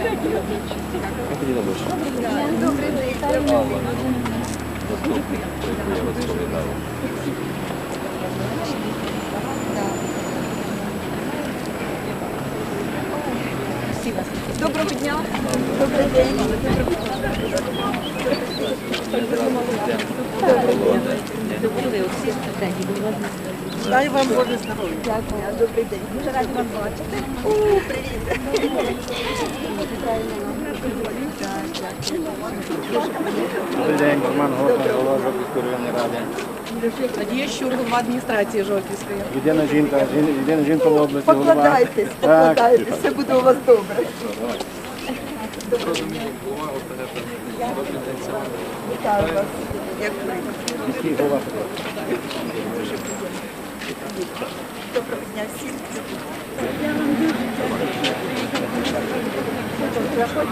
Ходімо ближче. Добрий день. Алла, наступний, про яку я. Доброго дня. Добрий день. Дай вам Боже здоров'я. Дякую. Добрий день. Дуже раді вас бачити. Привіт. Добрий день, Роман Горний, голова Жовківської районної ради. Надія Щур, голова адміністрації Жовківської. Єдина жінка, жін- єдина жінка в області голова. Покладайтесь, Так, покладайтесь, все буде у вас добре. Вітаю вас. Як ви? міський голова. Доброго дня всім. Така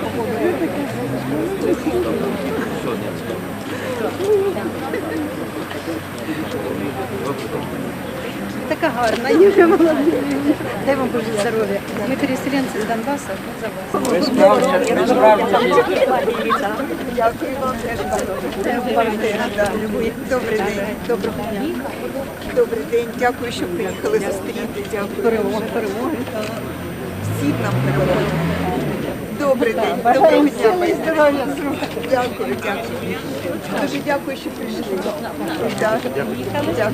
гарна, Юлія Володимирівна. Дай вам Боже здоровья. Мы переселенцы с Донбасса, вот за вас. Ви справді, ви справді. Дякую вам теж. Добрий день, доброго дня. Добрий день, дякую, що приїхали зустріти. Дякую. Перемоги, перемоги. Всім нам перемоги. Добрий день, доброго дня. здоров'я. Дякую, дякую. Дуже дякую, що прийшли. Так, Дякую.